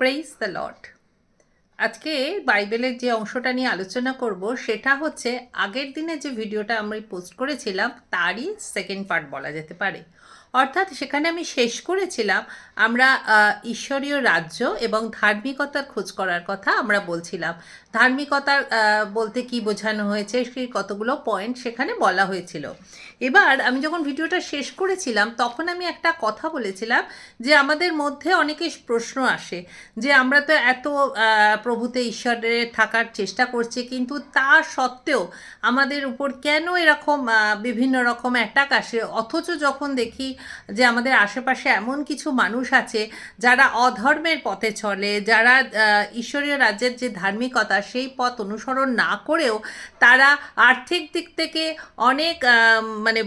Praise the Lord আজকে বাইবেলের যে অংশটা নিয়ে আলোচনা করব, সেটা হচ্ছে আগের দিনে যে ভিডিওটা আমি পোস্ট করেছিলাম, তারই সেকেন্ড পার্ট বলা যেতে পারে। অর্থাৎ সেখানে আমি শেষ করেছিলাম, আমরা ঈশ্বরীয় রাজ্য এবং ধার্মিকতার খোঁজ করার কথা আমরা বলছিলাম। ধার্মিকতার আহ, বলতে কি বোঝানো হয়েছে সেই কতগুলো পয়েন্ট সেখানে বলা হয়েছিল। এবার আমি যখন ভিডিওটা শেষ করেছিলাম তখন আমি একটা কথা বলেছিলাম যে আমাদের মধ্যে অনেকে প্রশ্ন আসে যে আমরা তো এত প্রভুতে ঈশ্বরের থাকার চেষ্টা করছি কিন্তু তা সত্ত্বেও আমাদের উপর কেন এরকম বিভিন্ন রকম অ্যাটাক আসে? অথচ যখন দেখি যে আমাদের আশেপাশে এমন কিছু মানুষ আছে যারা অধর্মের পথে চলে যারা ঈশ্বরীয় রাজ্যের যে ধার্মিকতা সেই পথ অনুসরণ না করেও তারা আর্থিক দিক থেকে অনেক মানে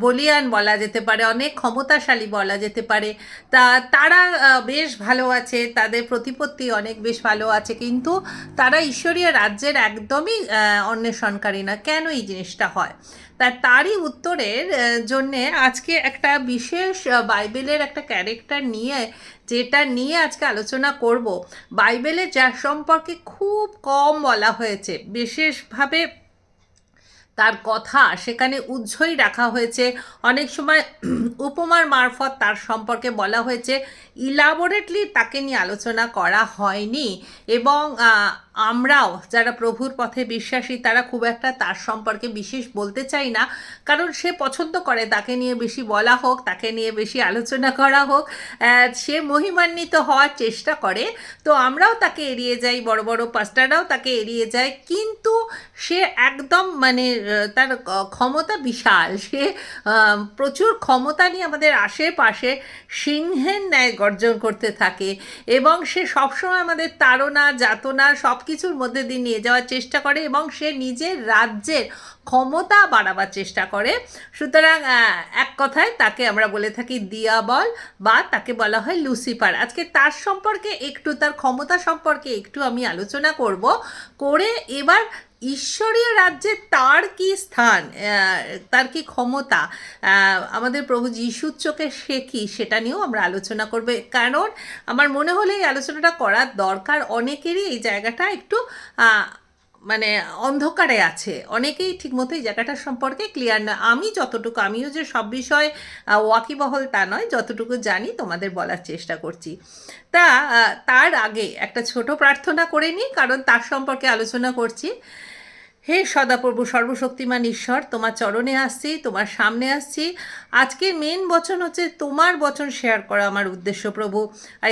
বলিয়ান বলা যেতে পারে, অনেক ক্ষমতাশালী বলা যেতে পারে। তা, তারা বেশ ভালো আছে, তাদের প্রতিপত্তি অনেক বেশ ভালো আছে, কিন্তু তারা ঈশ্বরীয় রাজ্যের একদমই অন্বেষণকারী না। কেন এই জিনিসটা হয়? তা তারই উত্তরের জন্যে আজকে একটা বিশেষ বাইবেলের একটা ক্যারেক্টার নিয়ে, যেটা নিয়ে আজকে আলোচনা করব। বাইবেলে যার সম্পর্কে খুব কম বলা হয়েছে, বিশেষভাবে তার কথা, সেখানে উজ্জ্বই রাখা হয়েছে। অনেক সময় উপমার মারফত তার সম্পর্কে বলা হয়েছে। ইলাবোরেটলি তাকে নিয়ে আলোচনা করা হয়নি এবং আমরাও যারা প্রভুর পথে বিশ্বাসী, তারা খুব একটা তার সম্পর্কে বিশেষ বলতে চাই না। কারণ সে পছন্দ করে, তাকে নিয়ে বেশি বলা হোক, তাকে নিয়ে বেশি আলোচনা করা হোক সে মহিমান্বিত হওয়ার চেষ্টা করে। তো আমরাও তাকে এড়িয়ে যাই, বড় বড় পাস্টাররাও তাকে এড়িয়ে যায়। কিন্তু সে একদম মানে তার ক্ষমতা বিশাল। সে প্রচুর ক্ষমতা নিয়ে আমাদের আশেপাশে সিংহের ন্যায় গর্জন করতে থাকে। এবং সে সবসময় আমাদের তাড়না, যাতনা সব কিছুর মধ্যে দিয়ে নিয়ে যাওয়ার চেষ্টা করে এবং সে নিজের রাজ্যের ক্ষমতা বাড়াবার চেষ্টা করে। সুতরাং এক কথায় তাকে আমরা বলে থাকি দিয়াবল বা তাকে বলা হয় লুসিফার। আজকে তার সম্পর্কে একটু, তার ক্ষমতা সম্পর্কে একটু আমি আলোচনা করব। করে এবার ঈশ্বরীয় রাজ্যে তার কি স্থান? তার কি ক্ষমতা? আমাদের প্রভু যিশুর চোখে সে কি? সেটা নিয়েও আমরা আলোচনা করবে। কারণ আমার মনে হলে এই আলোচনাটা করার দরকার অনেকেরই এই জায়গাটা একটু মানে অন্ধকারে আছে। অনেকেই ঠিকমতো এই জায়গাটা সম্পর্কে ক্লিয়ার না। আমি যতটুকু, আমিও যে সব বিষয়ে ওয়াকিবহল তা নয়, যতটুকু জানি তোমাদের বলার চেষ্টা করছি। তা তার আগে একটা ছোট প্রার্থনা করে নিই, কারণ তার সম্পর্কে আলোচনা করছি। হে সদাপ্রভু, সর্বশক্তিমান ঈশ্বর, তোমার চরণে আসছি, তোমার সামনে আসছি। আজকে মেন বচন হচ্ছে তোমার বচন শেয়ার করা আমার উদ্দেশ্য, প্রভু।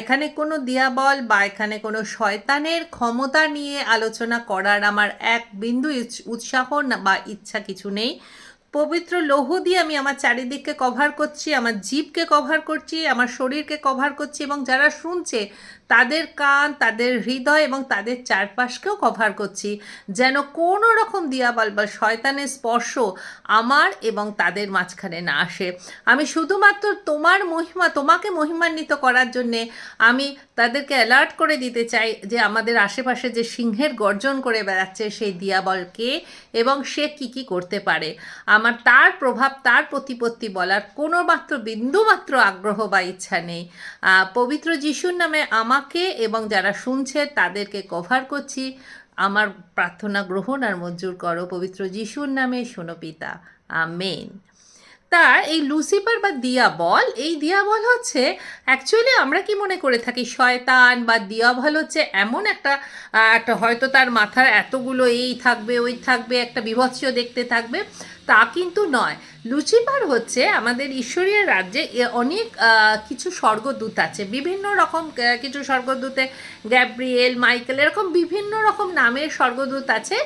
এখানে কোনো দিয়াবল বা এখানে কোনো শয়তানের ক্ষমতা নিয়ে আলোচনা করার আমার এক বিন্দু উৎসাহ বা ইচ্ছা কিছু নেই। পবিত্র লৌহ দিয়ে আমি আমার চারিদিককে কভার করছি, আমার জীবকে কভার করছি, আমার শরীরকে কভার করছি এবং যারা শুনছে তাদের কান, তাদের হৃদয় এবং তাদের চারপাশকেও কভার করছি। যেন কোনো রকম দিয়াবাল বা শয়তানের স্পর্শ আমার এবং তাদের মাঝখানে না আসে। আমি শুধুমাত্র তোমার মহিমা, তোমাকে মহিমান্বিত করার জন্যে আমি তাদেরকে অ্যালার্ট করে দিতে চাই যে আমাদের আশেপাশে যে সিংহের গর্জন করে বেড়াচ্ছে সেই দিয়াবলকে এবং সে কি কি করতে পারে। আমার তার প্রভাব, তার প্রতিপত্তি বলার কোনো মাত্র বিন্দুমাত্র আগ্রহ বা ইচ্ছা নেই। পবিত্র যিশুর নামে আমাকে এবং যারা শুনছে তাদেরকে কভার করছি। আমার প্রার্থনা গ্রহণ আর মঞ্জুর করো। পবিত্র যিশুর নামে শোনো পিতা। আমেন। তা এই লুসিফার বা দিয়াবল এই দিয়াবল হচ্ছে অ্যাকচুয়ালি আমরা কি মনে করে থাকি, শয়তান বা দিয়াবল হচ্ছে এমন একটা একটা হয়তো তার মাথার এতগুলো এই থাকবে, ওই থাকবে, একটা বিভৎস দেখতে থাকবে, তা কিন্তু নয়। লুচিপার হচ্ছে আমাদের ঈশ্বরীয় রাজ্যে অনেক কিছু স্বর্গদূত আছে, বিভিন্ন রকম কিছু স্বর্গদূতে গ্যাব্রিয়েল মাইকেল এরকম বিভিন্ন রকম নামের স্বর্গদূত আছে,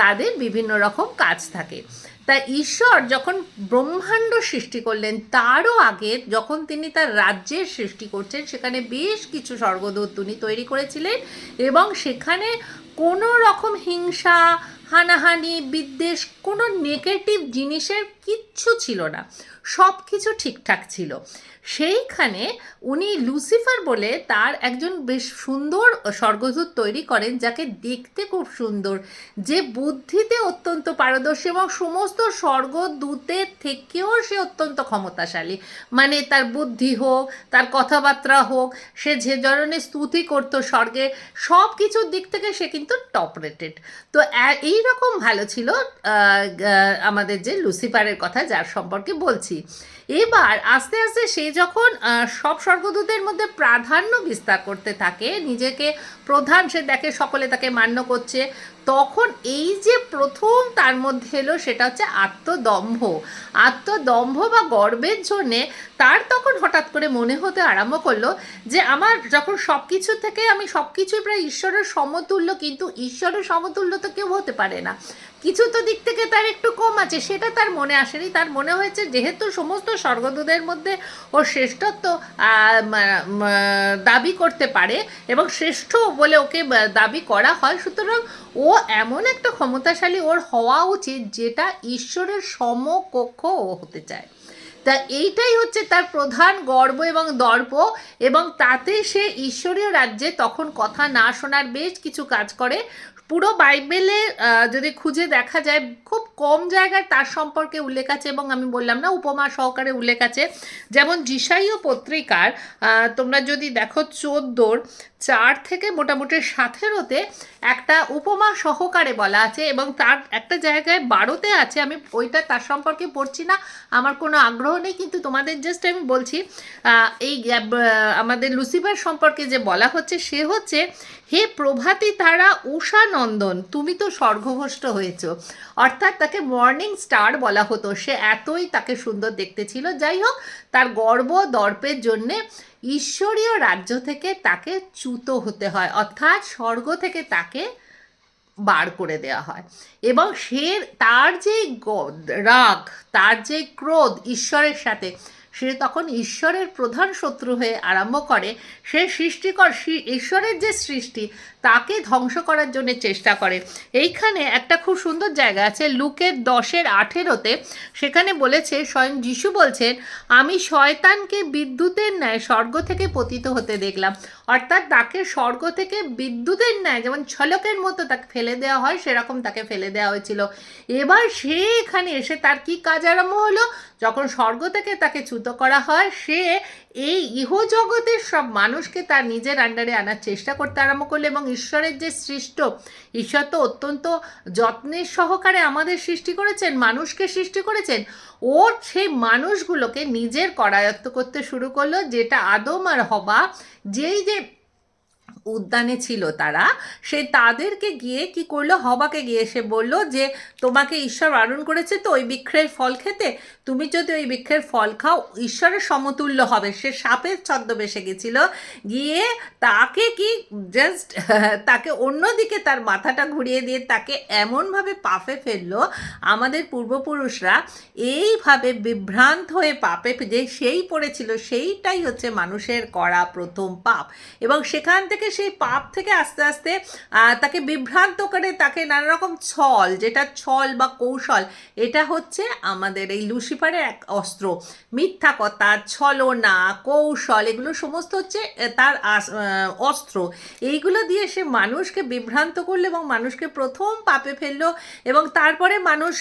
তাদের বিভিন্ন রকম কাজ থাকে। তা ঈশ্বর যখন ব্রহ্মাণ্ড সৃষ্টি করলেন, তারও আগে যখন তিনি তার রাজ্যের সৃষ্টি করছেন, সেখানে বেশ কিছু স্বর্গদূত তিনি তৈরি করেছিলেন এবং সেখানে কোনো রকম হিংসা, হানাহানি, বিদ্বেষ, কোনো নেগেটিভ জিনিসের কিচ্ছু ছিল না। সব কিছু ঠিকঠাক ছিল। সেইখানে উনি লুসিফার বলে তার একজন বেশ সুন্দর স্বর্গদূত তৈরি করেন, যাকে দেখতে খুব সুন্দর। যে বুদ্ধিতে অত্যন্ত পারদর্শী এবং সমস্ত স্বর্গদূতের থেকেও সে অত্যন্ত ক্ষমতাশালী। মানে তার বুদ্ধি হোক, তার কথাবার্তা হোক, সে যে ধরনের স্তুতি করতো স্বর্গে সব কিছুর দিক থেকে সে কিন্তু টপ রেটেড তো এই রকম ভালো ছিল আমাদের যে লুসিফারের কথা, যার সম্পর্কে বলছি। এবার আস্তে আস্তে সে যখন সব স্বর্গদূতের মধ্যে প্রাধান্য বিস্তার করতে থাকে, নিজেকে প্রধান, সে দেখে সকলে তাকে মান্য করছে, তখন এই যে প্রথম তার মধ্যে এলো সেটা হচ্ছে আত্মদম্ভ। আত্মদম্ভ বা গর্বের জন্যে তার তখন হঠাৎ করে মনে হতে আরম্ভ করল যে আমার যখন সব কিছু থেকে আমি সব কিছুই প্রায় ঈশ্বরের সমতুল্য, কিন্তু ঈশ্বরের সমতুল্য তো কেউ হতে পারে না। কিছু তো দিক থেকে তার একটু কম আছে, সেটা তার মনে আসেনি। তার মনে হয়েছে যেহেতু সমস্ত স্বর্গদূতের মধ্যে ও শ্রেষ্ঠত্ব দাবি করতে পারে এবং শ্রেষ্ঠ বলে ওকে দাবি করা হয়, সুতরাং ও এমন একটা ক্ষমতাশালী ওর হওয়া উচিত যেটা ঈশ্বরের সমকক্ষ ও হতে চায়। তা এইটাই হচ্ছে তার প্রধান গর্ব এবং দর্প এবং তাতে সে ঈশ্বরীয় রাজ্যে তখন কথা না শোনার বেশ কিছু কাজ করে। পুরো বাইবেলে যদি খুঁজে দেখা যায়, খুব কম জায়গায় তার সম্পর্কে উল্লেখ আছে এবং আমি বললাম না, উপমা সহকারে উল্লেখ আছে। যেমন জিসাইও পত্রিকার তোমরা যদি দেখো চোদ্দোর চার থেকে মোটামুটি সাতেরোতে একটা উপমা সহকারে বলা আছে এবং তার একটা জায়গায় বারোতে আছে, আমি ওইটা তার সম্পর্কে পড়ছি না, আমার কোনো আগ্রহ নেই, কিন্তু তোমাদের জাস্ট আমি বলছি এই আমাদের লুসিফার সম্পর্কে যে বলা হচ্ছে, সে হচ্ছে, হে প্রভাতী তারা উষা নন্দন, তুমি তো স্বর্গভ্রষ্ট হয়েছ। অর্থাৎ তাকে মর্নিং স্টার বলা হতো, সে এতই তাকে সুন্দর দেখতে ছিল। যাই হোক, তার গর্ব দর্পের জন্যে ঈশ্বরীয় রাজ্য থেকে তাকে চ্যুত হতে হয়, অর্থাৎ স্বর্গ থেকে তাকে বার করে দেওয়া হয়। এবং সে তার যে রাগ, তার যে ক্রোধ ঈশ্বরের সাথে, সে তখন ঈশ্বরের প্রধান শত্রু হয়ে আরম্ভ করে, সে সৃষ্টিকর ঈশ্বরের যে সৃষ্টি তাকে ধ্বংস করার জন্য চেষ্টা করে। এইখানে একটা খুব সুন্দর জায়গা আছে, লুকের দশের আঠেরোতে। সেখানে বলেছে, স্বয়ং যিশু বলছেন, আমি শয়তানকে বিদ্যুতের ন্যায় স্বর্গ থেকে পতিত হতে দেখলাম। অর্থাৎ তাকে স্বর্গ থেকে বিদ্যুতের ন্যায় যেমন ছলকের মতো তাকে ফেলে দেওয়া হয়, সেরকম তাকে ফেলে দেওয়া হয়েছিল। এবার সে এখানে এসে তার কি কাজ আরম্ভ হলো? যখন স্বর্গ থেকে তাকে চ্যুত করা হয়, সে এই ইহজগতের সব মানুষকে তার নিজের আন্ডারে আনার চেষ্টা করতে আরম্ভ করল এবং ঈশ্বরের যে সৃষ্ট, ঈশ্বর তো অত্যন্ত যত্নের সহকারে আমাদের সৃষ্টি করেছেন, মানুষকে সৃষ্টি করেছেন। ও সেই মানুষগুলোকে নিজের করায়ত্ত করতে শুরু করল, যেটা আদম আর হবা যেই যে উদ্যানে ছিল তারা, সে তাদেরকে গিয়ে কি করল? হবাকে গিয়ে সে বলল যে, তোমাকে ঈশ্বর বারণ করেছে তো ওই বৃক্ষের ফল খেতে। তুমি যদি ওই বৃক্ষের ফল খাও, ঈশ্বরের সমতুল্য হবে। সে সাপের ছদ্মবেশে গেছিল। গিয়ে তাকে কি জাস্ট তাকে অন্যদিকে তার মাথাটা ঘুরিয়ে দিয়ে তাকে এমনভাবে পাপে ফেলল, আমাদের পূর্বপুরুষরা এইভাবে বিভ্রান্ত হয়ে পাপে যে সেই পড়েছিল, সেইটাই হচ্ছে মানুষের করা প্রথম পাপ। এবং সেখান থেকে সেই পাপ থেকে আস্তে আস্তে তাকে বিভ্রান্ত করে তাকে নানা রকম ছল, যেটা ছল বা কৌশল, এটা হচ্ছে আমাদের এই লুসিফারের এক অস্ত্র। মিথ্যা কথা, ছলনা, কৌশল, এগুলো সমস্ত হচ্ছে তার অস্ত্র। এইগুলো দিয়ে সে মানুষকে বিভ্রান্ত করল এবং মানুষকে প্রথম পাপে ফেলল এবং তারপরে মানুষ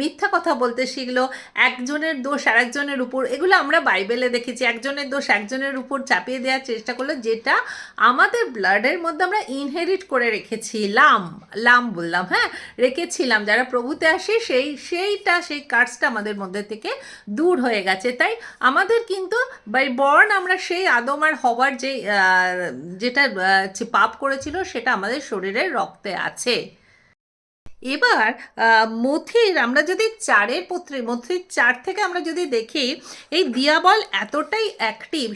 মিথ্যা কথা বলতে শিখলো। একজনের দোষ আরেকজনের উপর, এগুলো আমরা বাইবেলে দেখেছি। একজনের দোষ একজনের উপর চাপিয়ে দেওয়ার চেষ্টা করল, যেটা আমাদের ব্লাডের মধ্যে আমরা ইনহেরিট করে রেখেছিলাম, লাম বললাম হ্যাঁ? রেখেছিলাম, যারা প্রভুতে আসে সেই, সেইটা, সেই কার্ডসটা আমাদের মধ্যে থেকে দূর হয়ে গেছে। তাই আমাদের কিন্তু বাই বর্ণ আমরা সেই আদম আর হওয়ার যে যেটা পাপ করেছিল সেটা আমাদের শরীরের রক্তে আছে। এবার মথির আমরা যদি চারের পত্রে, মথির চার থেকে আমরা যদি দেখি, এই দিয়াবল এতটাই অ্যাক্টিভ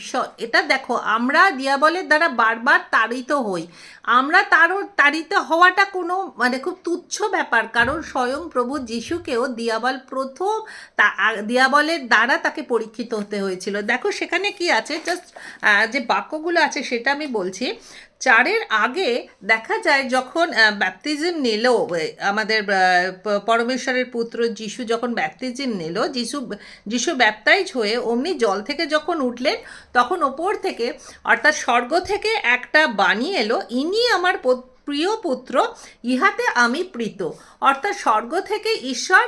এটা দেখো, আমরা দিয়াবলের দ্বারা বারবার তাড়িত হই। আমরা তারও তাড়িত হওয়াটা কোনো মানে খুব তুচ্ছ ব্যাপার, কারণ স্বয়ং প্রভু যিশুকেও দিয়াবল প্রথম তা দিয়াবলের দ্বারা তাকে পরীক্ষিত হতে হয়েছিল। দেখো, সেখানে কি আছে? জাস্ট যে বাক্যগুলো আছে, সেটা আমি বলছি। চারের আগে দেখা যায় যখন ব্যাপটিজম নিল আমাদের পরমেশ্বরের পুত্র যিশু যখন ব্যাপটিজম নিল, যিশু যিশু ব্যাপটাইজ হয়ে অমনি জল থেকে যখন উঠলেন, তখন ওপর থেকে, অর্থাৎ স্বর্গ থেকে একটা বাণী এলো, ইনি আমার প্রিয় পুত্র, ইহাতে আমি প্রীত। অর্থাৎ স্বর্গ থেকে ঈশ্বর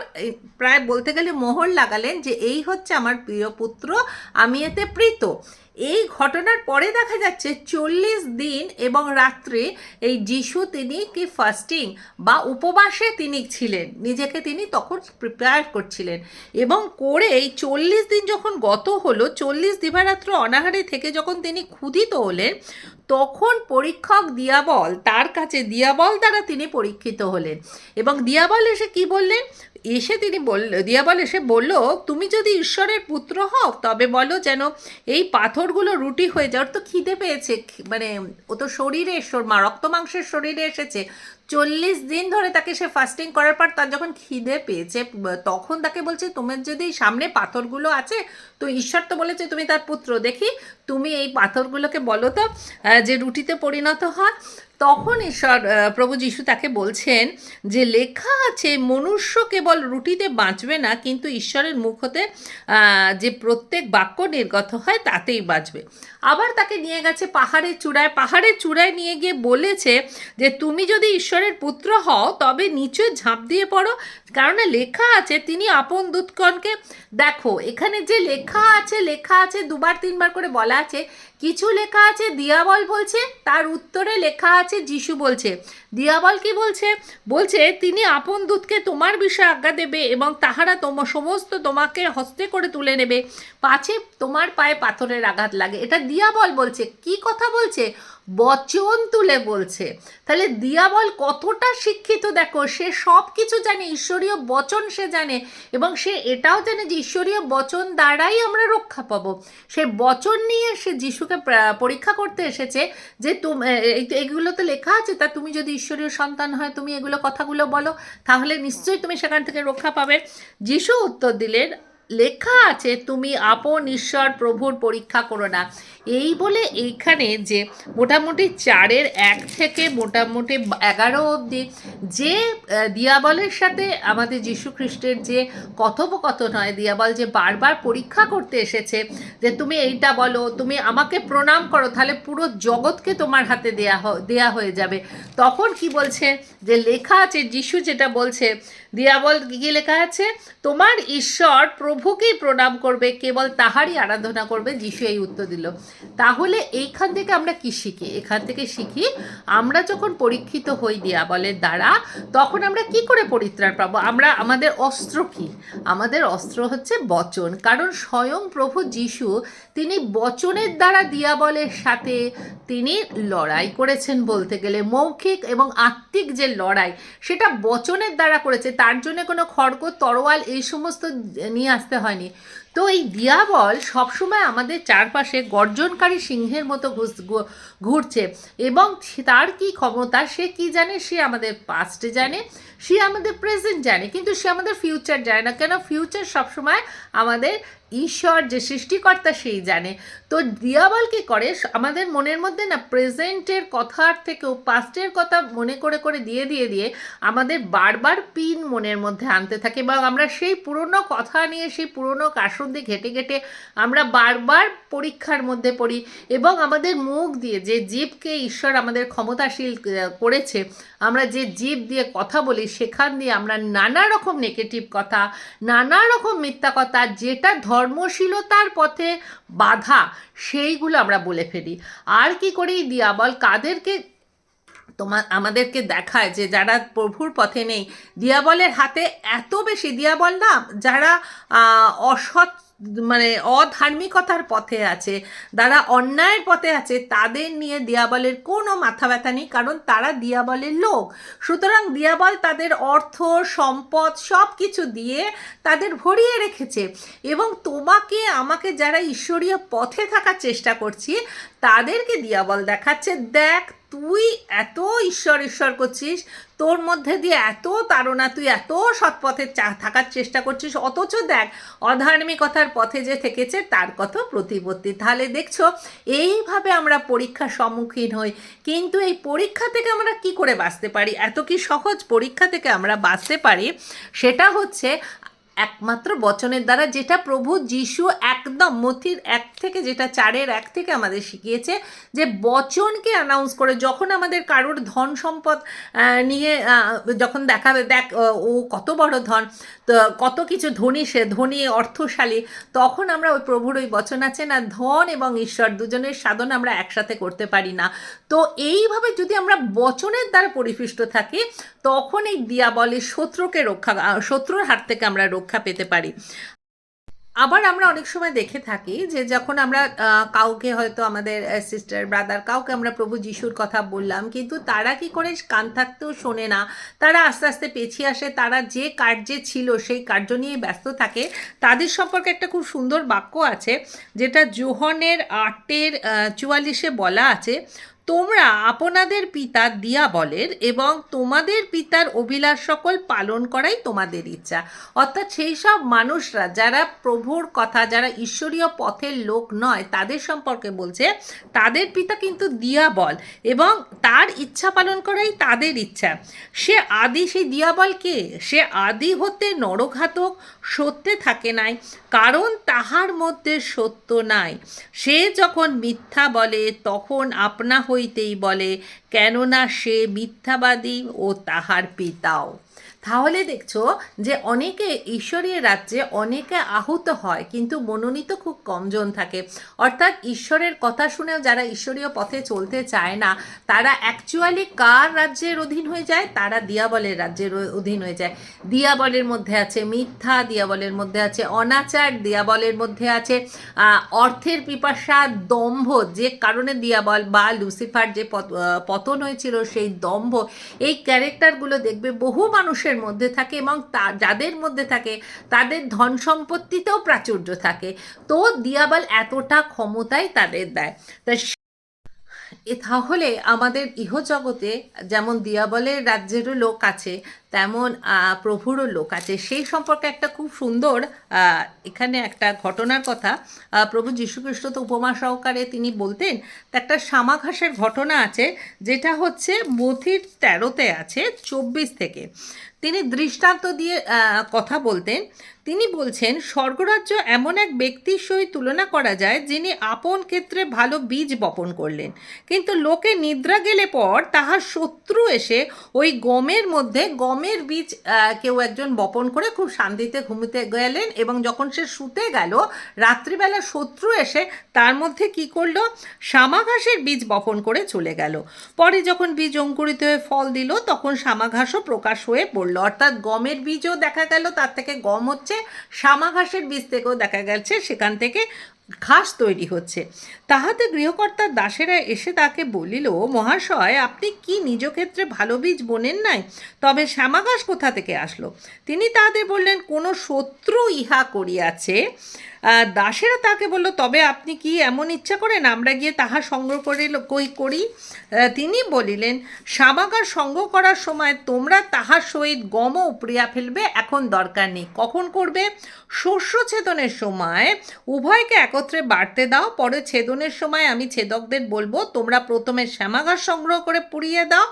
প্রায় বলতে গেলে মোহর লাগালেন যে, এই হচ্ছে আমার প্রিয় পুত্র, আমি এতে প্রীত। এই ঘটনার পরে দেখা যাচ্ছে চল্লিশ দিন এবং রাত্রে এই যিশু তিনি কি ফাস্টিং বা উপবাসে তিনি ছিলেন। নিজেকে তিনি তখন প্রিপেয়ার করছিলেন। এবং করে এই চল্লিশ দিন যখন গত হলো, চল্লিশ দিবারাত্র অনাহারে থেকে যখন তিনি ক্ষুধিত হলেন, তখন পরীক্ষক দিয়াবল, তার কাছে দিয়াবল দ্বারা তিনি পরীক্ষিত হলেন। এবং দিয়াবল এসে কি বললেন? এসে তিনি বলল, দিয়াবল এসে বলল, তুমি যদি ঈশ্বরের পুত্র হও, তবে বলো যেন এই পাথরগুলো রুটি হয়ে যায়। ওর তো খিদে পেয়েছে মানে ও তো শরীরে মা, রক্ত মাংসের শরীরে এসেছে। চল্লিশ দিন ধরে তাকে সে ফাস্টিং করার পর তার যখন খিদে পেয়েছে তখন তাকে বলছে, তোমার যদি সামনে পাথরগুলো আছে, তো ঈশ্বর তো বলেছে, তুমি তার পুত্র, দেখি, তুমি এই পাথরগুলোকে বলো তো যে রুটিতে পরিণত হয়। তখন ঈশ্বর প্রভু যিশু তাকে বলছেন যে লেখা আছে, মনুষ্য কেবল রুটিতে বাঁচবে না, কিন্তু ঈশ্বরের মুখ হতে যে প্রত্যেক বাক্য নির্গত হয় তাতেই বাঁচবে। আবার তাকে নিয়ে গেছে পাহাড়ের চূড়ায়। পাহাড়ের চূড়ায় নিয়ে গিয়ে বলেছে যে, তুমি যদি ঈশ্বরের পুত্র হও, তবে নিচে ঝাঁপ দিয়ে পড়ো কারণ লেখা আছে, তিনি আপন দূতগণকে দেখো, এখানে যে লেখা আছে লেখা আছে, দুবার তিনবার করে বলা আছে, কিছু লেখা আছে, দিয়াবল বলছে, তার উত্তরে লেখা আছে, যিশু বলছে। দিয়াবল কি বলছে? বলছে, তিনি আপন দূতকে তোমার বিষয়ে আজ্ঞা দেবে এবং তাহারা তোম, সমস্ত তোমাকে হস্তে করে তুলে নেবে। পাছে তোমার পায়ে পাথরের আঘাত লাগে। এটা দিয়াবল বলছে। কি কথা বলছে? বচন তুলে বলছে। তাহলে দিয়াবল কতটা শিক্ষিত দেখো? সে সব কিছু জানে, ঈশ্বরীয় বচন সে জানে এবং সে এটাও জানে যে ঈশ্বরীয় বচন দ্বারাই আমরা রক্ষা পাবো। সে বচন নিয়ে সে যিশুকে পরীক্ষা করতে এসেছে যে তুমি এগুলো তো লেখা আছে, তা তুমি যদি ঈশ্বরীয় সন্তান হয়, তুমি এগুলো কথাগুলো বলো, তাহলে নিশ্চয়ই তুমি সেখান থেকে রক্ষা পাবে। যিশু উত্তর দিলেন লেখা আছে, তুমি আপন ঈশ্বর, প্রভুর পরীক্ষা করো না। এই বলে এইখানে যে মোটামুটি চারের এক থেকে মোটামুটি এগারো অবধি যে দিয়াবলের সাথে আমাদের যীশু খ্রিস্টের যে কথোপকথন হয়, দিয়াবল যে বারবার পরীক্ষা করতে এসেছে যে, তুমি এইটা বলো, তুমি আমাকে প্রণাম করো, তাহলে পুরো জগৎকে তোমার হাতে দেয়া দেয়া হয়ে যাবে। তখন কি বলছে? যে লেখা আছে, যিশু যেটা বলছে দিয়াবল কি লেখা আছে, তোমার ঈশ্বর প্রভুকেই প্রণাম করবে, কেবল তাহারই আরাধনা করবে। যিশু এই উত্তর দিল। তাহলে এইখান থেকে আমরা কি শিখি? এখান থেকে শিখি, আমরা যখন পরীক্ষিত হই দিয়াবলের দ্বারা, তখন আমরা কি করে পরিত্রাণ পাবো? আমরা, আমাদের অস্ত্র কি? আমাদের অস্ত্র হচ্ছে বচন। কারণ স্বয়ং প্রভু যিশু তিনি বচনের দ্বারা দিয়াবলের সাথে তিনি লড়াই করেছেন বলতে গেলে। মৌখিক এবং আত্মিক যে লড়াই, সেটা বচনের দ্বারা করেছে। তার জন্য কোনো খড়গ তরোয়াল এই সমস্ত নিয়ে আসতে হয়নি। তো এই দিয়াবল সবসময় আমাদের চারপাশে গর্জনকারী সিংহের মতো ঘুষ- ঘুরছে এবং তার কি ক্ষমতা, সে কি জানে, সে আমাদের পাস্টে জানে, সে আমাদের প্রেজেন্ট জানে, কিন্তু সে আমাদের ফিউচার জানে না। কেন? ফিউচার সবসময় আমাদের ঈশ্বর, যে সৃষ্টিকর্তা, সেই জানে। তো দিয়াবল কি করে? আমাদের মনের মধ্যে না প্রেজেন্টের কথার থেকেও পাস্টের কথা মনে করে করে দিয়ে দিয়ে দিয়ে আমাদের বারবার পিন মনের মধ্যে আনতে থাকে এবং আমরা সেই পুরনো কথা নিয়ে, সেই পুরনো কাসন দিয়ে ঘেটে ঘেটে আমরা বারবার পরীক্ষার মধ্যে পড়ি এবং আমাদের মুখ দিয়ে যে জীবকে ঈশ্বর আমাদের ক্ষমতাশীল করেছে, আমরা যে জীব দিয়ে কথা বলি, সেখান দিয়ে আমরা নানা রকম নেগেটিভ কথা, নানা রকম মিথ্যা কথা, যেটা ধর্মশীলতার পথে বাধা, সেইগুলো আমরা বলে ফেলি। আর কি করি দিয়াবল কাদেরকে তোমার আমাদেরকে দেখায় যে যারা প্রভুর পথে নেই, দিয়াবলের হাতে এত বেশি, দিয়াবল না, যারা অসৎ মানে অধার্মিকতার পথে আছে, যারা অন্যায়ের পথে আছে, তাদের নিয়ে দিয়াবলের কোনো মাথা ব্যথা নেই, কারণ তারা দিয়াবলের লোক। সুতরাং দিয়াবল তাদের অর্থ, সম্পদ সব কিছু দিয়ে তাদের ভরিয়ে রেখেছে। এবং তোমাকে, আমাকে যারা ঈশ্বরীয় পথে থাকার চেষ্টা করছি, তাদেরকে দিয়াবল দেখাচ্ছে। দেখ, তুই এত ঈশ্বর ঈশ্বর করছিস তোর মধ্যে দিয়ে এত তাড়না, তুই এত সৎপথে থাকার চেষ্টা করছিস, অথচ দেখ, অধার্মিকতার পথে যে থেকেছে, তার কত প্রতিপত্তি। তাহলে দেখছ, এইভাবে আমরা পরীক্ষার সম্মুখীন হই। কিন্তু এই পরীক্ষা থেকে আমরা কি করে বাঁচতে পারি? এত কি সহজ পরীক্ষা থেকে আমরা বাঁচতে পারি? সেটা হচ্ছে একমাত্র বচনের দ্বারা যেটা প্রভু যিশু একদম মথির এক থেকে যেটা চারের এক থেকে আমাদের শিখিয়েছে যে বচনকে অ্যানাউন্স করে যখন আমাদের কারোর ধন সম্পদ নিয়ে যখন দেখাবে দেখ, ও কত বড় ধন তো কত কিছু ধনী, সে ধনী, অর্থশালী, তখন আমরা ওই প্রভুর ওই বচন আছে না, ধন এবং ঈশ্বর দুজনের সাধন আমরা একসাথে করতে পারি না। তো এইভাবে যদি আমরা বচনের দ্বারা পরিপুষ্ট থাকি, তখন এই দিয়া বলে শত্রুকে রক্ষা শত্রুর হাত থেকে আমরা রক্ষা পেতে পারি। আবার আমরা অনেক সময় দেখে থাকি যে যখন আমরা কাউকে হয়তো আমাদের সিস্টার ব্রাদার কাউকে আমরা প্রভু যিশুর কথা বললাম, কিন্তু তারা কি করে কান থাকতেও শোনে না, তারা আস্তে আস্তে পেছিয়ে আসে, তারা যে কার্যে ছিল সেই কার্য নিয়ে ব্যস্ত থাকে। তাদের সম্পর্কে একটা খুব সুন্দর বাক্য আছে, যেটা জোহনের আটের চুয়াল্লিশে বলা আছে তোমরা আপনাদের পিতা দিয়া বলের এবং তোমাদের পিতার অভিলাষ সকল পালন করাই তোমাদের ইচ্ছা। অর্থাৎ সেই সব মানুষরা যারা প্রভুর কথা, যারা ঈশ্বরীয় পথের লোক নয়, তাদের সম্পর্কে বলছে, তাদের পিতা কিন্তু দিয়াবল এবং তার ইচ্ছা পালন করাই তাদের ইচ্ছা। সে আদি সেই দিয়াবল কে? সে আদি হতে নরঘাতক, সত্যে থাকে নাই, কারণ তাহার মধ্যে সত্য নাই। সে যখন মিথ্যা বলে, তখন আপনা হইতেই বলে কেননা সে মিথ্যাবাদী ও তাহার পিতাও। তাহলে দেখছ যে অনেকে ঈশ্বরের রাজ্যে অনেকে আহত হয়, কিন্তু মনোনীত খুব কমজন থাকে। অর্থাৎ ঈশ্বরের কথা শুনেও যারা ঈশ্বরীয় পথে চলতে চায় না, তারা অ্যাকচুয়ালি কার রাজ্যের অধীন হয়ে যায়? তারা দিয়াবলের রাজ্যের অধীন হয়ে যায়। দিয়াবলের মধ্যে আছে মিথ্যা, দিয়াবলের মধ্যে আছে অনাচার, দিয়াবলের মধ্যে আছে অর্থের পিপাসা, দম্ভ। যে কারণে দিয়াবল বা লুসিফার যে পত- পতন হয়েছিল সেই দম্ভ, এই ক্যারেক্টারগুলো দেখবে বহু মানুষের মধ্যে থাকে এবং তা, যাদের মধ্যে থাকে, তাদের ধন সম্পত্তিতেও প্রাচুর্য থাকে। তো দিয়াবল এতটা ক্ষমতাই তাদের দেয়। তা তাহলে আমাদের ইহজগতে যেমন দিয়াবলের রাজ্যেরও লোক আছে, তেমন প্রভুরও লোক আছে। সেই সম্পর্কে একটা খুব সুন্দর এখানে একটা ঘটনার কথা। প্রভু যীশুখ্রিস্ট তো উপমা সহকারে তিনি বলতেন, তা একটা সামাঘাসের ঘটনা আছে, যেটা হচ্ছে মথির তেরোতে আছে, চব্বিশ থেকে। তিনি দৃষ্টান্ত দিয়ে কথা বলতেন। তিনি বলছেন, স্বর্গরাজ্য এমন এক ব্যক্তির সহিত তুলনা করা যায় যিনি আপন ক্ষেত্রে ভালো বীজ বপন করলেন। কিন্তু লোকে নিদ্রা গেলে পর তাহার শত্রু এসে ওই গমের মধ্যে, গমের বীজ কেউ একজন বপন করে খুব শান্তিতে ঘুমিতে গেলেন এবং যখন সে শুতে গেল, রাত্রিবেলা শত্রু এসে তার মধ্যে কি করল? সামাঘাসের বীজ বপন করে চলে গেল। পরে যখন বীজ অঙ্কুরিত হয়ে ফল দিল, তখন সামাঘাসও প্রকাশ হয়ে পড়ল। অর্থাৎ গমের বীজও দেখা গেল, তার থেকে গম হচ্ছে সামাঘাসের বীজ থেকেও দেখা গেছে, সেখান থেকে ঘাস তৈরি হচ্ছে। তাহাতে গৃহকর্তার দাসেরা এসে তাকে বলিল, মহাশয়, আপনি কি নিজ ক্ষেত্রে ভালো বীজ বোনেন নাই? তবে শ্যামাঘাস কোথা থেকে আসলো? তিনি তাহাদের বললেন, কোনো শত্রু ইহা করিয়াছে দাসেরা তাকে বলল, তবে আপনি কি এমন ইচ্ছা করেন? আমরা গিয়ে তাহা সংগ্রহ করে, কই করি? তিনি বলিলেন সামাগার সংগ্রহ করার সময় তোমরা তাহার সহিত গমও উপড়িয়া ফেলবে, এখন দরকার নেই। কখন করবে? শস্য ছেদনের সময়। উভয়কে একত্রে বাড়তে দাও, পরে ছেদনের সময় আমি ছেদকদের বলব, তোমরা প্রথমে শ্যামাগার সংগ্রহ করে পুড়িয়ে দাও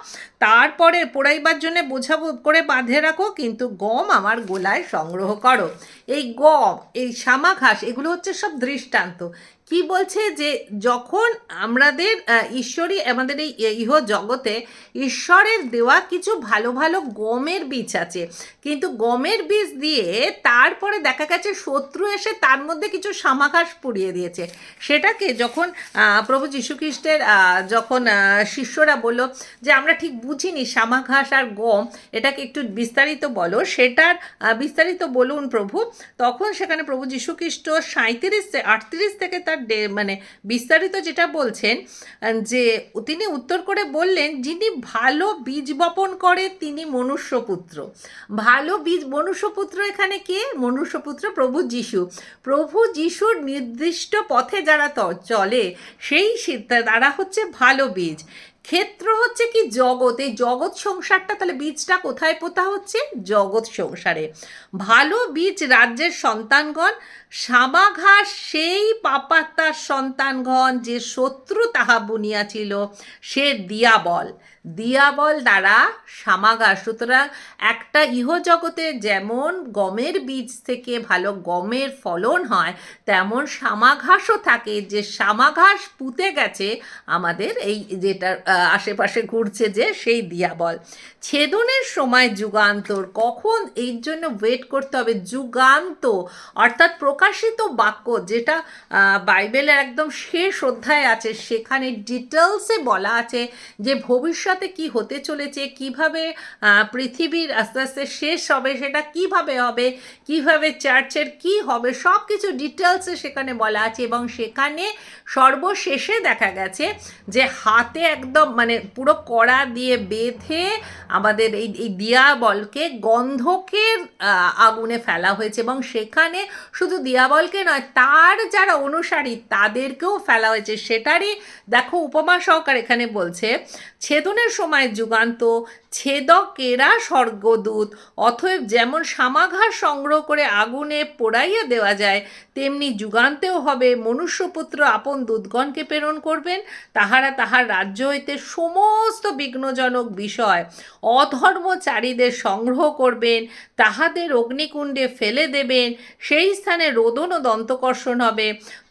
তারপরে পোড়াইবার জন্য বোঝা করে বাঁধে রাখো, কিন্তু গম আমার গোলায় সংগ্রহ করো। এই গম, এই শামা ঘাস এগুলো হচ্ছে সব দৃষ্টান্ত। কি বলছে যে যখন আমাদের আহ, ঈশ্বরী আমাদের এই ইহ জগতে ঈশ্বরের দেওয়া কিছু ভালো ভালো গমের বীজ আছে। কিন্তু গমের বীজ দিয়ে তারপরে দেখা গেছে শত্রু এসে তার মধ্যে কিছু সামাঘাস পুড়িয়ে দিয়েছে। সেটাকে যখন প্রভু যীশুখ্রিস্টের যখন শিষ্যরা বলল যে আমরা ঠিক বুঝিনি সামাঘাস আর গম এটাকে একটু বিস্তারিত বলো। সেটার বিস্তারিত বলুন প্রভু। তখন সেখানে প্রভু যীশুখ্রিস্ট সাঁত্রিশ আটত্রিশ থেকে তার মানে বিস্তারিত যেটা বলছেন যে তিনি উত্তর করে বললেন, যিনি ভালো বীজ বপন করে, তিনি মনুষ্যপুত্র। ভালো বীজ, মনুষ্যপুত্র এখানে কে? মনুষ্যপুত্র প্রভু যিশু। প্রভু যিশুর নির্দিষ্ট পথে যারা চলে, সেই তারা হচ্ছে ভালো বীজ। ক্ষেত্র হচ্ছে কি জগৎ? এই জগৎ সংসারটা, তাহলে বীজটা কোথায় পোতা হচ্ছে? জগৎ সংসারে। ভালো বীজ রাজ্যের সন্তানগণ সামাঘাস সেই পাপাত্তার সন্তানগণ যে শত্রু তাহা বুনিয়াছিল সে দিয়াবল। দিয়াবল দ্বারা সামাঘাস সুতরাং একটা ইহজগতে যেমন গমের বীজ থেকে ভালো গমের ফলন হয়, তেমন সামাঘাসও থাকে। যে সামাঘাস পুঁতে গেছে, আমাদের এই যেটা আশেপাশে ঘুরছে যে সেই দিয়াবল। ছেদনের সময় যুগান্তর। কখন? এই জন্য ওয়েট করতে হবে। যুগান্ত। অর্থাৎ প্রকাশিত বাক্য যেটা বাইবেলের একদম শেষ অধ্যায় আছে, সেখানে ডিটেলসে বলা আছে যে ভবিষ্যতে কি হতে চলেছে, কীভাবে পৃথিবীর আস্তে আস্তে শেষ হবে, সেটা কীভাবে হবে, কীভাবে চার্চের কি হবে সব কিছু ডিটেলসে সেখানে বলা আছে এবং সেখানে সর্বশেষে দেখা গেছে যে হাতে একদম মানে পুরো কড়া দিয়ে বেঁধে আমাদের এই এই দিয়াবলকে গন্ধকের আগুনে ফেলা হয়েছে এবং সেখানে শুধু দিয়াবলকে নয়, তার যারা অনুসারী তাদেরকেও ফেলা হয়েছে, সেটারই দেখো উপমা সহকার এখানে বলছে, ছেদনের সময় যুগান্ত ছেদকেরা স্বর্গদূত। অতএব যেমন সামাঘার সংগ্রহ করে আগুনে পোড়াইয়া দেওয়া যায়, তেমনি যুগান্তেও হবে। মনুষ্যপুত্র আপন দূতগণকে প্রেরণ করবেন, তাহারা তাহার রাজ্য হইতে সমস্ত বিঘ্নজনক বিষয়, অধর্মচারীদের সংগ্রহ করবেন, তাহাদের অগ্নিকুণ্ডে ফেলে দেবেন, সেই স্থানে রোদন ও দন্তকর্ষণ হবে।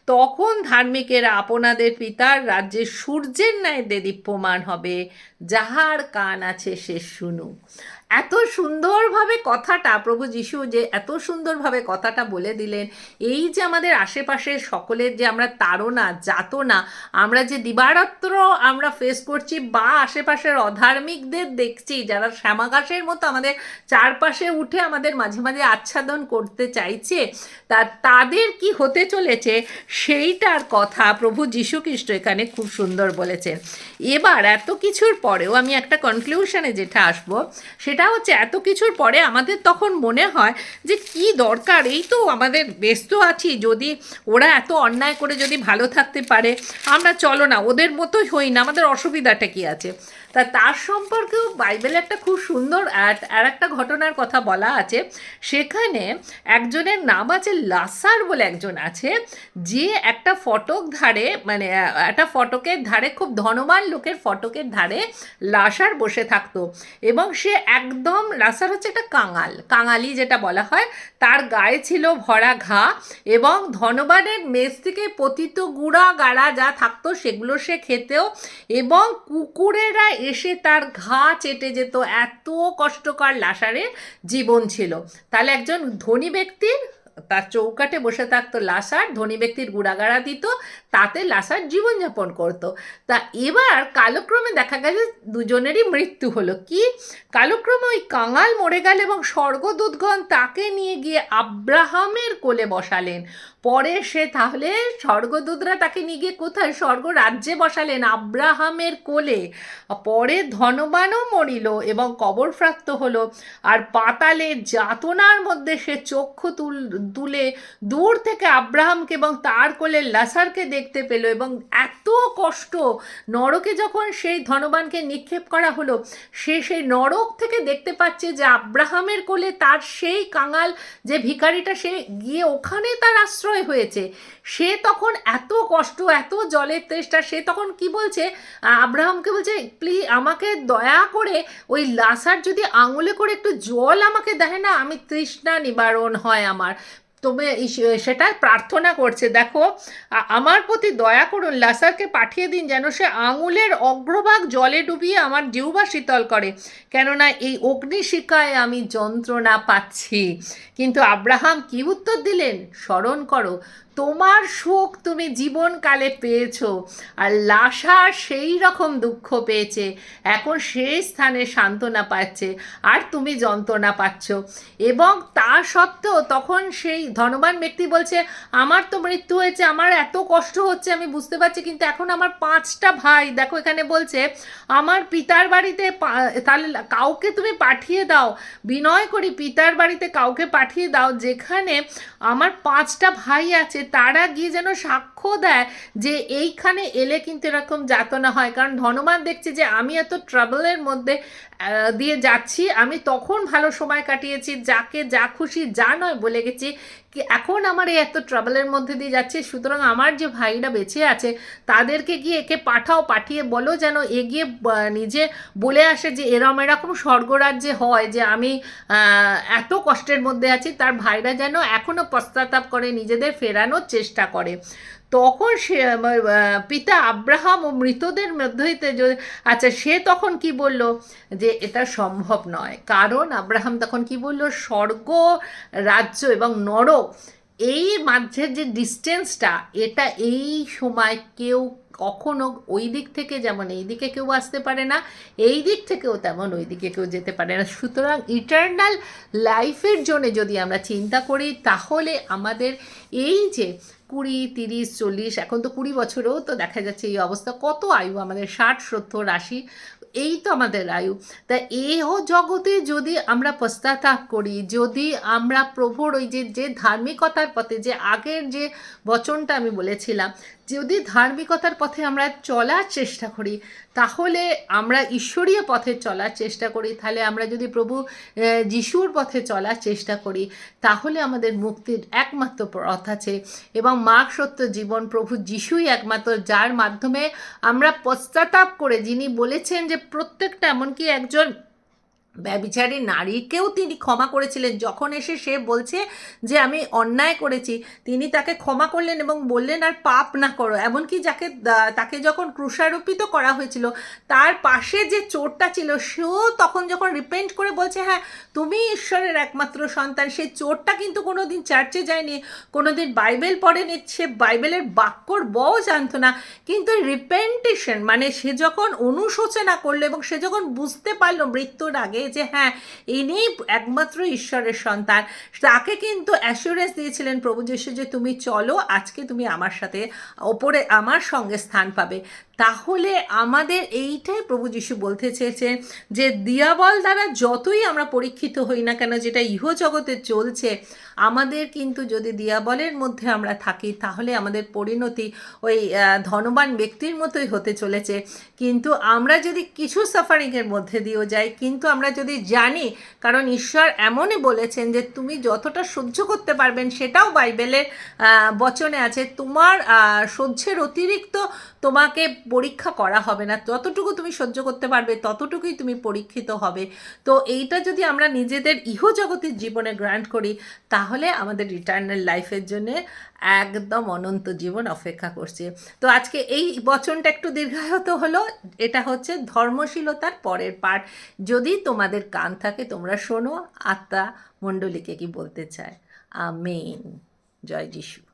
তখন ধার্মিকেরা আপনাদের পিতার রাজ্যে সূর্যের ন্যায় দেদীপ্যমান হবে যাহার কান আছে সে শুনুক। এত সুন্দরভাবে কথাটা, প্রভু যিশু যে এত সুন্দরভাবে কথাটা বলে দিলেন, এই যে আমাদের আশেপাশের সকলের যে আমরা তাড়না, যাতনা, আমরা যে দিবারাত্র আমরা ফেস করছি বা আশেপাশের অধার্মিকদের দেখছি, যারা শ্যামাকাশের মতো আমাদের চারপাশে উঠে আমাদের মাঝে মাঝে আচ্ছাদন করতে চাইছে, তা তাদের কি হতে চলেছে সেইটার কথা প্রভু যীশু খ্রিস্ট এখানে খুব সুন্দর বলেছেন। এবার এত কিছুর পরেও আমি একটা কনক্লিউশনে যেটা আসব, সেটা হচ্ছে এত কিছুর পরে আমাদের তখন মনে হয় যে কি দরকার? এই তো আমাদের ব্যস্ত আছি, যদি ওরা এত অন্যায় করে যদি ভালো থাকতে পারে, আমরা চলো না, ওদের মতোই হই না, আমাদের অসুবিধাটা কি আছে? তা তার সম্পর্কেও বাইবেলে একটা খুব সুন্দর আর- একটা ঘটনার কথা বলা আছে। সেখানে একজনের নাম আছে লাসার বলে একজন আছে, যে একটা ফটক ধারে মানে একটা ফটকের ধারে, খুব ধনবান লোকের ফটকের ধারে লাসার বসে থাকতো। এবং সে একদম, লাসার হচ্ছে একটা কাঙাল, কাঙালি যেটা বলা হয়, তার গায়ে ছিল ভরা ঘা এবং ধনবানের মেজ থেকে পতিত গুঁড়া গাড়া যা থাকতো সেগুলো সে খেতেও এবং কুকুরেরা এসে তার ঘা চেটে যেত, এত কষ্টকর লাসারের জীবন ছিল। তাহলে একজন ধনী ব্যক্তির তার চৌকাটে বসে থাকতো লাসার ধনী ব্যক্তির গুড়াগাড়া দিত, তাতে লাসার জীবনযাপন করতো। তা এবার কালক্রমে দেখা গেছে দুজনেরই মৃত্যু হলো। কি? কালক্রমে ওই কাঙাল মরে গেল এবং স্বর্গদূতগণ তাকে নিয়ে গিয়ে আব্রাহামের কোলে বসালেন। পরে সে তাহলে স্বর্গদূতরা তাকে নিয়ে গিয়ে কোথায় স্বর্গ রাজ্যে বসালেন? আব্রাহামের কোলে। পরে ধনবানও মরিল এবং কবরপ্রাপ্ত হলো। আর পাতালে যাতনার মধ্যে সে চক্ষু তুল, তুলে দূর থেকে আব্রাহামকে এবং তার কোলে লাসারকে দেখতে পেল এবং এত কষ্ট নরকে যখন সেই ধনবানকে নিক্ষেপ করা হলো, সে সেই নরক থেকে দেখতে পাচ্ছে যে আব্রাহামের কোলে তার সেই কাঙাল যে ভিখারিটা, সে গিয়ে ওখানে তার আশ্রয় হয়েছে। সে তখন এত কষ্ট, এত জলের তেষ্টা, সে তখন কি বলছে? আব্রাহামকে বলছে, প্লিজ আমাকে দয়া করে ওই লাসার যদি আঙুলে করে একটু জল আমাকে দেয় না, আমি তৃষ্ণা নিবারণ হয় আমার। ইস- সেটা প্রার্থনা করছে। দেখো আমার প্রতি দয়া করুন, লাসারকে পাঠিয়ে দিন যেন সে আঙুলের অগ্রভাগ জলে ডুবিয়ে আমার জিহ্বা শীতল করে। কেননা এই অগ্নিশিকায় আমি যন্ত্রণা পাচ্ছি। কিন্তু আব্রাহাম কি উত্তর দিলেন? স্মরণ করো তোমার সুখ তুমি জীবনকালে পেয়েছ, আর লাশা সেই রকম দুঃখ পেয়েছে। এখন সেই স্থানে সান্ত্বনা পাচ্ছে, আর তুমি যন্ত্রণা পাচ্ছ। এবং তা সত্ত্বেও তখন সেই ধনবান ব্যক্তি বলছে, আমার তো মৃত্যু হয়েছে, আমার এত কষ্ট হচ্ছে, আমি বুঝতে পারছি, কিন্তু এখন আমার পাঁচটা ভাই, দেখো এখানে বলছে, আমার পিতার বাড়িতে তাহলে কাউকে তুমি পাঠিয়ে দাও, বিনয় করি, পিতার বাড়িতে কাউকে পাঠিয়ে দাও, যেখানে আমার পাঁচটা ভাই আছে তারা গিয়ে যেন সাক্ষ্য দেয় যে এইখানে এলে কিন্তু এরকম যাতনা হয়। কারণ ধনবান দেখছে যে আমি এত ট্রাবলের মধ্যে দিয়ে যাচ্ছি, আমি তখন ভালো সময় কাটিয়েছি, যাকে যা খুশি যা নয় বলে গেছি কি এখন আমার এই এত ট্রাবলের মধ্যে দিয়ে যাচ্ছে, সুতরাং আমার যে ভাইরা বেঁচে আছে, তাদেরকে গিয়ে একে পাঠাও, পাঠিয়ে বলো যেন এগিয়ে নিজে বলে আসে যে এরম এরকম স্বর্গরাজ্যে হয় যে আমি এত কষ্টের মধ্যে আছি, তার ভাইরা যেন এখনও পশ্চাতাপ করে, নিজেদের ফেরানোর চেষ্টা করে। তখন সে পিতা আব্রাহাম ও মৃতদের মধ্যে হইতে যদি আচ্ছা সে তখন কি বলল? যে, এটা সম্ভব নয়। কারণ আব্রাহাম তখন কি বলল? স্বর্গ, রাজ্য এবং নরক এই মাঝের যে ডিস্টেন্সটা এটা এই সময় কেউ কখনো ওই দিক থেকে যেমন এই দিকে কেউ আসতে পারে না, এই দিক থেকেও তেমন ওই দিকে কেউ যেতে পারে না। সুতরাং ইটার্নাল লাইফের জন্য যদি আমরা চিন্তা করি, তাহলে আমাদের এই যে কুড়ি, তিরিশ, চল্লিশ, এখন তো কুড়ি বছরেও, তো দেখা যাচ্ছে এই অবস্থা। কত আয়ু? আমাদের ষাট, সত্তর, আশি, এই তো আমাদের আয়ু। তা এহ জগতে যদি আমরা পশ্চাতাপ করি, যদি আমরা প্রভুর ওই যে যে ধার্মিকতার পথে, যে আগের যে বচনটা আমি বলেছিলাম যদি ধার্মিকতার পথে আমরা চলার চেষ্টা করি, তাহলে আমরা ঈশ্বরীয় পথে চলার চেষ্টা করি, তাহলে আমরা যদি প্রভু যিশুর পথে চলার চেষ্টা করি, তাহলে আমাদের মুক্তির একমাত্র পথ আছে। এবং মার্গ সত্য জীবন প্রভু যিশুই একমাত্র, যার মাধ্যমে আমরা পশ্চাতাপ করে যিনি বলেছেন যে প্রত্যেকটা এমনকি একজন ব্যবিচারী নারীকেও তিনি ক্ষমা করেছিলেন। যখন এসে সে বলছে যে, আমি অন্যায় করেছি। তিনি তাকে ক্ষমা করলেন এবং বললেন, আর পাপ না করো। এমনকি যাকে তাকে যখন ক্রুষারোপিত করা হয়েছিল, তার পাশে যে চোরটা ছিল, সেও তখন যখন রিপেন্ট করে বলছে হ্যাঁ তুমি ঈশ্বরের একমাত্র সন্তান। সেই চোরটা কিন্তু কোনো দিন চার্চে যায়নি কোনো দিন বাইবেল পড়েনি, সে বাইবেলের বাক্যর বও জানতো না। কিন্তু রিপেন্টেশন মানে সে যখন অনুশোচনা করল এবং সে যখন বুঝতে পারল মৃত্যুর আগে যে হ্যাঁ ইনি একমাত্র ঈশ্বরের সন্তান। তাকে কিন্তু অ্যাসুরেন্স দিয়েছিলেন প্রভু যিশু যে, তুমি চলো, আজকে তুমি আমার সাথে, ওপরে আমার সঙ্গে স্থান পাবে। তাহলে আমাদের এইটাই প্রভু যিশু বলতে চেয়েছেন যে দিয়াবল দ্বারা যতই আমরা পরীক্ষিত হই না কেন, যেটা ইহ জগতে চলছে, আমাদের কিন্তু যদি দিয়াবলের মধ্যে আমরা থাকি, তাহলে আমাদের পরিণতি ওই ধনবান ব্যক্তির মতোই হতে চলেছে। কিন্তু আমরা যদি কিছু সাফারিংয়ের মধ্যে দিয়েও যাই, কিন্তু আমরা যদি জানি, কারণ ঈশ্বর এমনই বলেছেন যে তুমি যতটা সহ্য করতে পারবেন, সেটাও বাইবেলের বচনে আছে, তোমার সহ্যের অতিরিক্ত তোমাকে পরীক্ষা করা হবে না। যতটুকু তুমি সহ্য করতে পারবে, ততটুকুই তুমি পরীক্ষিত হবে। তো এইটা যদি আমরা নিজেদের ইহজগতের জীবনে গ্রান্ট করি, তাহলে আমাদের রিটার্নাল লাইফের জন্যে একদম অনন্ত জীবন অপেক্ষা করছে। তো আজকে এই বচনটা একটু দীর্ঘায়িত হলো, এটা হচ্ছে ধর্মশীলতার পরের পার্ট যদি তোমাদের কান থাকে, তোমরা শোনো, আত্মা মণ্ডলীকে কি বলতে চায়। আমেন। জয় যিশু।